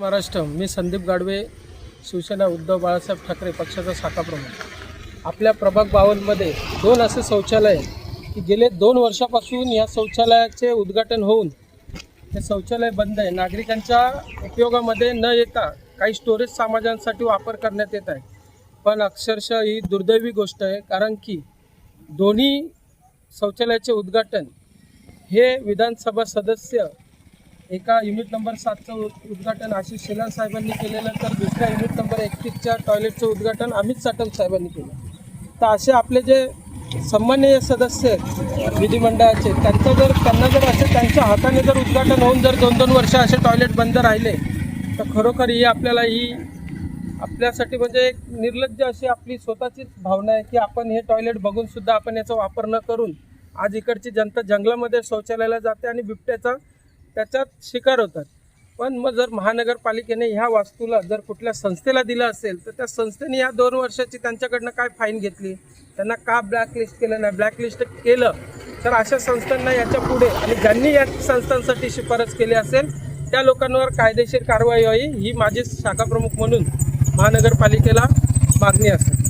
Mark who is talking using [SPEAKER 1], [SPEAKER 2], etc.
[SPEAKER 1] महाराष्ट्र मी संदीप गाडवे शिवसेना उद्धव बाळासाहेब ठाकरे पक्षाचा शाखा प्रमुख. आपल्या प्रभाग बावनमध्ये दोन असे शौचालय की गेले दोन वर्षापासून या शौचालयाचे उद्घाटन होऊन हे शौचालय बंद आहे. नागरिकांच्या उपयोगामध्ये न येता काही स्टोरेज सामाजांसाठी वापर करण्यात येत आहे. पण अक्षरशः ही दुर्दैवी गोष्ट आहे कारण की दोन्ही शौचालयाचे उद्घाटन हे विधानसभा सदस्य एका युनिट नंबर सातचं उद्घाटन आशिष शेलार साहेबांनी केलेलं तर दुसऱ्या युनिट नंबर एकतीसच्या टॉयलेटचं उद्घाटन अमित साटम साहेबांनी केलं. तर असे आपले जे सन्माननीय सदस्य आहेत विधिमंडळाचे त्यांचं जर त्यांना जर असे त्यांच्या हाताने जर उद्घाटन होऊन जर दोन दोन वर्ष असे टॉयलेट बंद राहिले तर खरोखर ही आपल्याला ही आपल्यासाठी म्हणजे एक निर्लज्ज अशी आपली स्वतःचीच भावना आहे की आपण हे टॉयलेट बघूनसुद्धा आपण याचा वापर न करून आज इकडची जनता जंगलामध्ये शौचालयाला जाते आणि बिबट्याचा त्याच्यात शिकार होतात. पण मग जर महानगरपालिकेने ह्या वास्तूला जर कुठल्या संस्थेला दिलं असेल तर त्या संस्थेने या दोन वर्षाची त्यांच्याकडनं काय फाईन घेतली? त्यांना का ब्लॅकलिस्ट केलं नाही? ब्लॅकलिस्ट केलं तर अशा संस्थांना याच्यापुढे आणि ज्यांनी या संस्थांसाठी शिफारस केली असेल त्या लोकांवर कायदेशीर कारवाई व्हावी ही माझी शाखा प्रमुख म्हणून महानगरपालिकेला मागणी असेल.